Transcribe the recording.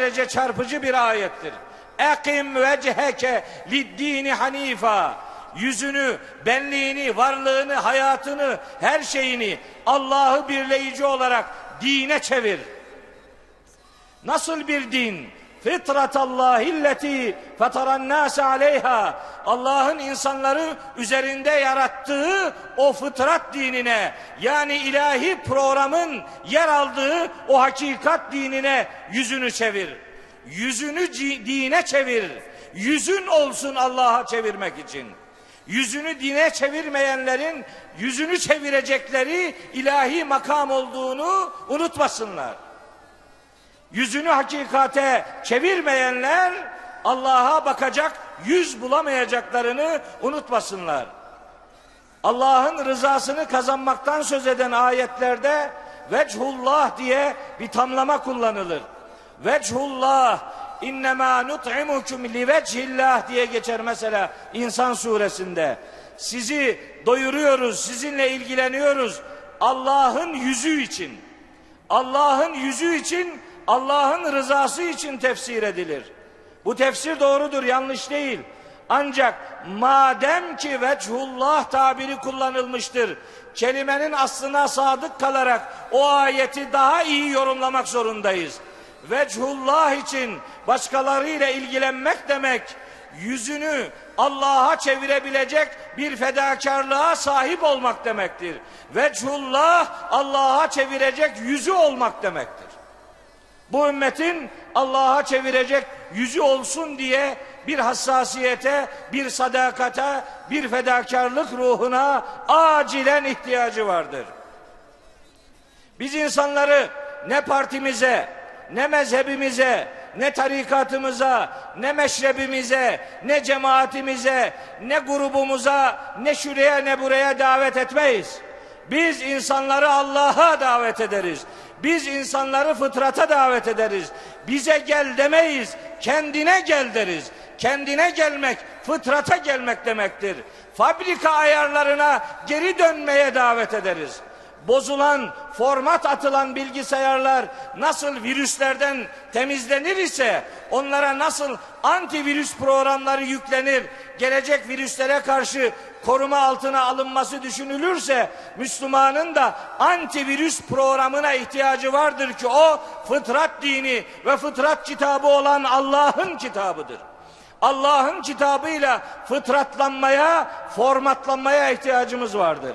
derece çarpıcı bir ayettir. Ekim vecheke liddini hanifa. Yüzünü, benliğini, varlığını, hayatını, her şeyini Allah'ı birleyici olarak dine çevir. Nasıl bir din? Fitratallahi fetaran nas aleyha. Allah'ın insanları üzerinde yarattığı o fıtrat dinine yani ilahi programın yer aldığı o hakikat dinine yüzünü çevir. Yüzünü dine çevir. Yüzün olsun Allah'a çevirmek için. Yüzünü dine çevirmeyenlerin yüzünü çevirecekleri ilahi makam olduğunu unutmasınlar. Yüzünü hakikate çevirmeyenler Allah'a bakacak yüz bulamayacaklarını unutmasınlar. Allah'ın rızasını kazanmaktan söz eden ayetlerde vechullah diye bir tamlama kullanılır. Vechullah innemâ nut'imukum li vechillah diye geçer mesela İnsan suresinde. Sizi doyuruyoruz, sizinle ilgileniyoruz Allah'ın yüzü için. Allah'ın yüzü için, Allah'ın rızası için tefsir edilir. Bu tefsir doğrudur, yanlış değil. Ancak madem ki vechullah tabiri kullanılmıştır, kelimenin aslına sadık kalarak o ayeti daha iyi yorumlamak zorundayız. Vechullah için başkalarıyla ilgilenmek demek, yüzünü Allah'a çevirebilecek bir fedakarlığa sahip olmak demektir. Vechullah Allah'a çevirecek yüzü olmak demektir. Bu ümmetin Allah'a çevirecek yüzü olsun diye bir hassasiyete, bir sadakate, bir fedakarlık ruhuna acilen ihtiyacı vardır. Biz insanları ne partimize, ne mezhebimize, ne tarikatımıza, ne meşrebimize, ne cemaatimize, ne grubumuza, ne şuraya ne buraya davet etmeyiz. Biz insanları Allah'a davet ederiz. Biz insanları fıtrata davet ederiz. Bize gel demeyiz, kendine gel deriz. Kendine gelmek, fıtrata gelmek demektir. Fabrika ayarlarına geri dönmeye davet ederiz bozulan, format atılan bilgisayarlar nasıl virüslerden temizlenir ise onlara nasıl antivirüs programları yüklenir, gelecek virüslere karşı koruma altına alınması düşünülürse Müslümanın da antivirüs programına ihtiyacı vardır ki o fıtrat dini ve fıtrat kitabı olan Allah'ın kitabıdır. Allah'ın kitabıyla fıtratlanmaya, formatlanmaya ihtiyacımız vardır.